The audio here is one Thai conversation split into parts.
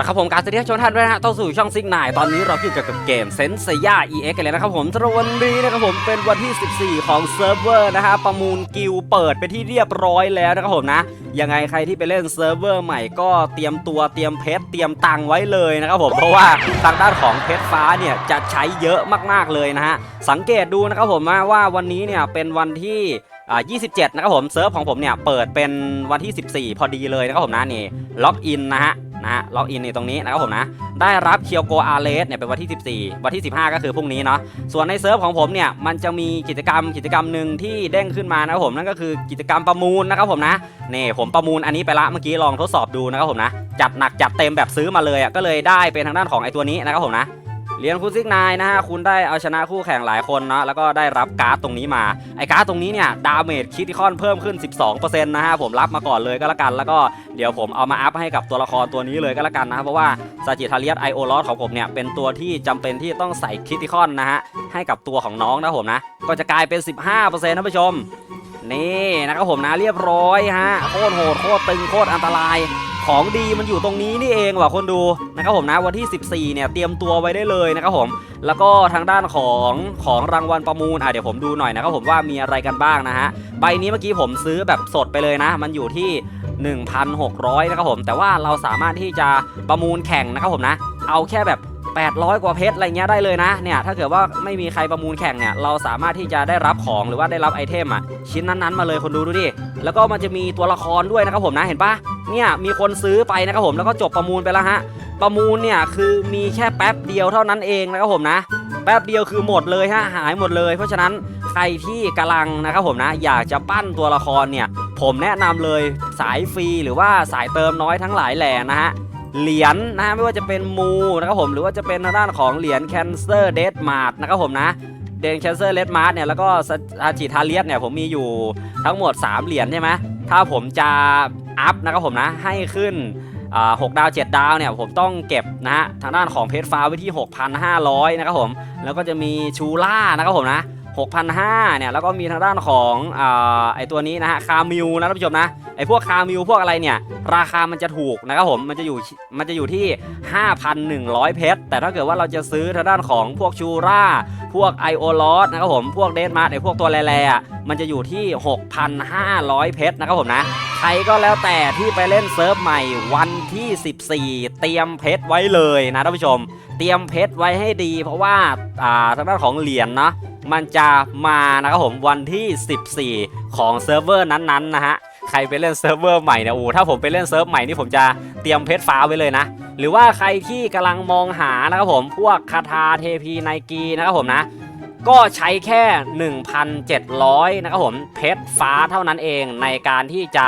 ละครับผมการสวัสดีท่านท่านด้วยนะฮะต้อนสู่ช่องซิกนายตอนนี้เราอยู่กับเกมเซนเซีย EX กันเลยนะครับผมสำหรับวันนี้นะครับผมเป็นวันที่ 14 ของเซิร์ฟเวอร์นะฮะประมูลกิลเปิดไปที่เรียบร้อยแล้วนะครับผมนะยังไงใครที่ไปเล่นเซิร์ฟเวอร์ใหม่ก็เตรียมตัวเตรียมเพชรเตรียมตังค์ไว้เลยนะครับผมเพราะว่าทางด้านของเพชรฟ้าเนี่ยจะใช้เยอะมากๆเลยนะฮะสังเกตดูนะครับผมว่าวันนี้เนี่ยเป็นวันที่อ่า27 นะครับผมเซิร์ฟของผมเนี่ยเปิดเป็นวันที่ 14 พอดีเลยนะครับผมนะนี่ล็อกอินนะฮะ นะล็อกอินนี่ตรงนี้นะครับผมนะ ได้รับเคียวโกอาเลสเนี่ยเป็นวันที่ 14 วันที่ 15 ก็คือพรุ่งนี้เนาะ ส่วนในเซิร์ฟของผมเนี่ยมันจะมีกิจกรรมกิจกรรมหนึ่งที่เด้งขึ้นมานะครับผมนั่นก็คือกิจกรรมประมูลนะครับผมนะนี่ผมประมูลอันนี้ไปละเมื่อกี้ลองทดสอบดูนะครับผมนะจัดหนักจัดเต็มแบบซื้อมาเลยอะก็เลยได้เป็นทางด้านของไอตัวนี้นะครับผมนะ เรียนคุณซิกนายนะฮะคุณได้เอาชนะคู่แข่งหลายคนเนาะแล้วก็ได้รับการ์ดตรงนี้มา ไอ้การ์ดตรงนี้เนี่ยดาเมจคิติคอนเพิ่มขึ้น 12%นะฮะผมรับมาก่อนเลยก็แล้วกัน แล้วก็เดี๋ยวผมเอามาอัพให้กับตัวละครตัวนี้เลยก็แล้วกันนะครับเพราะว่าซาจิทาเลียสไอโอลอสของผมเนี่ยเป็นตัวที่จำเป็นที่ต้องใส่คิติคอนนะฮะให้กับตัวของน้องนะผมนะก็จะกลายเป็น 15%ท่านผู้ชมนี่นะครับผมนะเรียบร้อยฮะโคตรโหดโคตรตึงโคตรอันตราย ของดีมันอยู่ตรงนี้นี่เองว่ะคนดูนะครับผมนะวันที่ 14 เนี่ยเตรียมตัวไว้ได้เลยนะครับผม แล้วก็ทางด้านของของรางวัลประมูลอะเดี๋ยวผมดูหน่อยนะครับผมว่ามีอะไรกันบ้างนะฮะใบนี้เมื่อกี้ผมซื้อแบบสดไปเลยนะ มันอยู่ที่ 1,600 นะครับผม แต่ว่าเราสามารถที่จะประมูลแข่งนะครับผมนะ เอาแค่แบบ 800 กว่าเพชรอะไรเงี้ยได้เลยนะเนี่ยถ้าเกิดว่าไม่มีใครประมูลแข่งเนี่ยเราสามารถที่จะได้รับของหรือว่าได้รับไอเทมอะชิ้นนั้นๆมาเลยคนดูดูดิแล้วก็มันจะมีตัวละครด้วยนะครับผมนะเห็นปะเนี่ยมีคนซื้อไปนะครับผมแล้วก็จบประมูลไปแล้วฮะประมูลเนี่ยคือมีแค่แป๊บเดียวเท่านั้นเองนะครับผมนะ แป๊บเดียวคือหมดเลยฮะหายหมดเลย เพราะฉะนั้นใครที่กำลังนะครับผมนะ อยากจะปั้นตัวละครเนี่ยผมแนะนำเลยสายฟรีหรือว่าสายเติมน้อยทั้งหลายแหล่นะฮะ เหรียญนะฮะไม่ว่าจะเป็นมูนะครับผมหรือว่าจะเป็นทางด้านของเหรียญแคนเซอร์เดดมาร์ทนะครับผมนะเดนแคนเซอร์เลดมาร์ทเนี่ยแล้วก็อาจิทาเลียสเนี่ยผมมีอยู่ทั้งหมด 3 เหรียญใช่ไหมถ้าผมจะอัพนะครับผมนะให้ขึ้นอ่า6ดาว 7 ดาวเนี่ยผมต้องเก็บนะฮะทางด้านของเพชรฟ้าไว้ที่ 6,500 นะครับผม แล้วก็จะมีชูล่านะครับผมนะ 6,500เนี่ยแล้วก็มีทางด้านของอไอตัวนี้นะฮะคามิวนะท่านผู้ชมนะไอพวกคามิวพวกอะไรเนี่ยราคามันจะถูกนะครับผมมันจะอยู่มันจะอยู่ที่ 5,100 เพชรแต่ถ้าเกิดว่าเราจะซื้อทางด้านของพวกชูล่าพวกไอโอลอสนะครับผมพวกเดนมาร์ไอพวกตัวแร่ๆอ่มันจะอยู่ที่ 6,500 เพชรนะครับผมนะใครก็แล้วแต่ที่ไปเล่นเซิร์ฟใหม่วันที่ 14 เตรียมเพชรไว้เลยนะท่านผู้ชม เตรียมเพชรไว้ให้ดี เพราะว่าทางด้านของเหรียญเนาะ มันจะมานะครับผมวันที่ 14 ของเซิร์ฟเวอร์นั้นๆนะฮะใครไปเล่นเซิร์ฟเวอร์ใหม่เนี่ยโอ้ถ้าผมไปเล่นเซิร์ฟใหม่นี่ผมจะเตรียมเพชรฟ้าไว้เลยนะ หรือว่าใครที่กำลังมองหานะครับผมพวกคาถาเทพีไนกีนะครับผมนะก็ใช้แค่ 1,700 นะครับผม เพชรฟ้าเท่านั้นเองในการที่จะ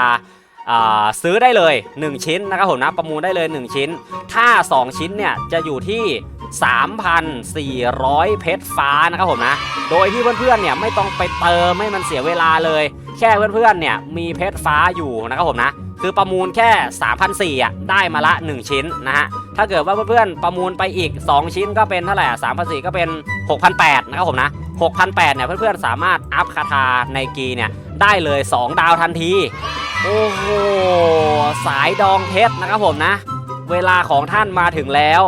ซื้อได้เลย 1 ชิ้นนะครับผมนะประมูลได้เลย 1 ชิ้น ถ้า 2 ชิ้นเนี่ยจะอยู่ที่ 3,400 เพชรฟ้านะครับผมนะ โดยที่เพื่อนๆเนี่ยไม่ต้องไปเติมให้มันเสียเวลาเลย แค่เพื่อนๆเนี่ยมีเพชรฟ้าอยู่นะครับผมนะคือประมูลแค่ 3,400อะได้มาละ 1 ชิ้นนะฮะ ถ้าเกิดว่าเพื่อนๆประมูลไปอีก 2 ชิ้นก็เป็นเท่าไหร่สามพันสี่ก็เป็น 6,800 นะครับผมนะ 6,800 เนี่ยเพื่อนๆสามารถอัพคาถาในกีเนี่ย ได้เลย 2 ดาวทันที โอ้โห สายดองเพชรนะครับผมนะ เวลาของท่านมาถึงแล้ว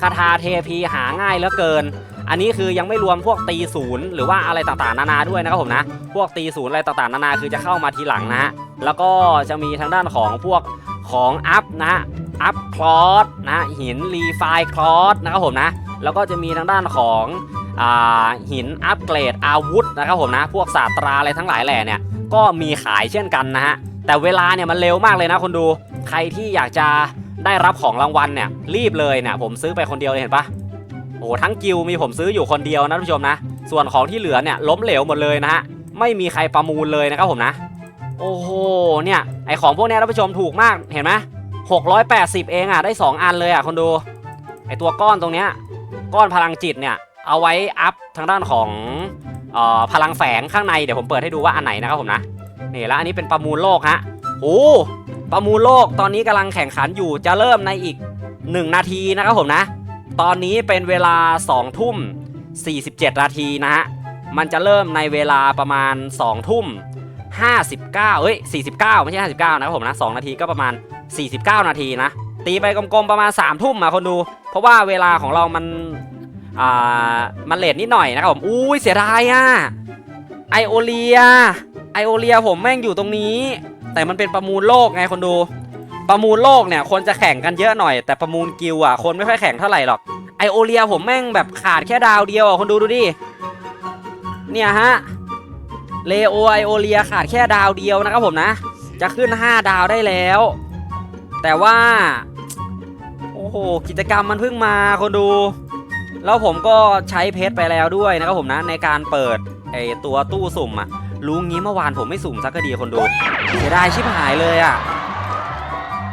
คาถาเทพีหาง่ายเหลือเกิน อันนี้คือยังไม่รวมพวกตีศูนย์หรือว่าอะไรต่างๆ นานาด้วยนะครับผมนะ พวกตีศูนย์อะไรต่างๆ นานาคือจะเข้ามาทีหลังนะฮะ แล้วก็จะมีทางด้านของพวกของอัพนะฮะ อัพคลอสนะหินรีไฟคลอสนะครับผมนะ แล้วก็จะมีทางด้านของ หินอัปเกรดอาวุธนะครับผมนะ พวกศาสตราอะไรทั้งหลายแหล่เนี่ยก็มีขายเช่นกันนะฮะแต่เวลาเนี่ยมันเร็วมากเลยนะคนดูใครที่อยากจะได้รับของรางวัลเนี่ยรีบเลยเนี่ยผมซื้อไปคนเดียวเลยเห็นปะโอ้โหทั้งกิลมีผมซื้ออยู่คนเดียวนะท่านผู้ชมนะ ส่วนของที่เหลือเนี่ยล้มเหลวหมดเลยนะฮะไม่มีใครประมูลเลยนะครับผมนะ โอ้โหเนี่ยไอของพวกนี้ท่านผู้ชมถูกมากเห็นไหม680เองอะได้ 2 อันเลยอะคนดูไอตัวก้อนตรงเนี้ยก้อนพลังจิตเนี่ย เอาไว้อัพทางด้านของออพลังแฝงข้างในเดี๋ยวผมเปิดให้ดูว่าอันไหนนะครับผมนะนี่แล้วอันนี้เป็นประมูลโลกฮะโอ้ประมูลโลกตอนนี้กำลังแข่งขันอยู่จะเริ่มในอีก 1 นาทีนะครับผมนะ ตอนนี้เป็นเวลา2ทุ่ม47 นาทีนะฮะมันจะเริ่มในเวลาประมาณ2ทุ่ม59เอ้ย49 ไม่ใช่ 59 นะครับผมนะ 2 นาทีก็ประมาณ 49 นาทีนะ ตีไปกลมๆ ประมาณ3ามทุ่มอะคนดู เพราะว่าเวลาของเรามัน อ่ามันเลทนิดหน่อยนะครับผม อุ้ยเสียดายอะไอโอเลียไอโอเลียผมแม่งอยู่ตรงนี้ แต่มันเป็นประมูลโลกไงคนดู ประมูลโลกเนี่ยคนจะแข่งกันเยอะหน่อย แต่ประมูลกิลอะคนไม่ค่อยแข่งเท่าไหร่หรอกไอโอเลียผมแม่งแบบขาดแค่ดาวเดียวอะคนดูดูดิเนี่ยฮะเลโอไอโอเลียขาดแค่ดาวเดียวนะครับผมนะ จะขึ้น 5 ดาวได้แล้ว แต่ว่า โอ้โห กิจกรรมมันเพิ่งมาคนดู แล้วผมก็ใช้เพชรไปแล้วด้วยนะครับผมนะในการเปิดไอตัวตู้สุ่มอะรู้งี้เมื่อวานผมไม่สุ่มสักกดีคนดูเสียดายชิบหายเลยอะ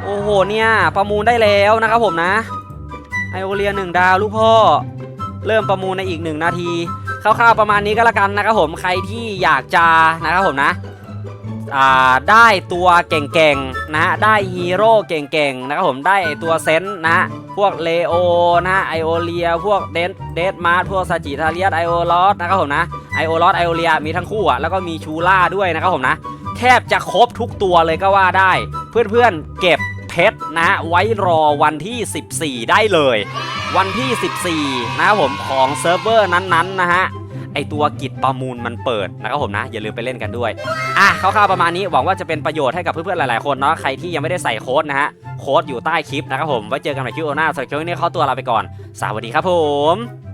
โอ้โหเนี่ย ประมูลได้แล้วนะครับผมนะไอโอเลียหนึ่งดาวลูกพ่อ เริ่มประมูลในอีกหนึ่งนาทีคร่าวๆประมาณนี้ก็แล้วกันนะครับผมใครที่อยากจะนะครับผมนะ ได้ตัวเก่งๆนะฮะได้ฮีโร่เก่งๆนะครับผมได้ตัวเซนนะ พวกเลโอนะไอโอเลีย พวกเดนเดดมาร์พวกซาจิทาเลียสไอโอลอสนะครับผมนะไอโอลอสไอโอเลียมีทั้งคู่อะแล้วก็มีชูล่าด้วยนะครับผมนะ แทบจะครบทุกตัวเลยก็ว่าได้ เพื่อนๆเก็บเพชรนะฮะไว้รอวันที่ 14 ได้เลย วันที่ 14 นะครับผมของเซิร์ฟเวอร์นั้นๆนะฮะ ไอตัวกิจประมูลมันเปิดนะครับผมนะ อย่าลืมไปเล่นกันด้วยอะคร่าวๆประมาณนี้หวังว่าจะเป็นประโยชน์ให้กับเพื่อนๆหลายๆคนเนาะใครที่ยังไม่ได้ใส่โค้ดนะฮะโค้ดอยู่ใต้คลิปนะครับผมไว้เจอกันใหม่คลิปหน้าสำหรับคลิปนี้ขอตัวลาไปก่อนสวัสดีครับผม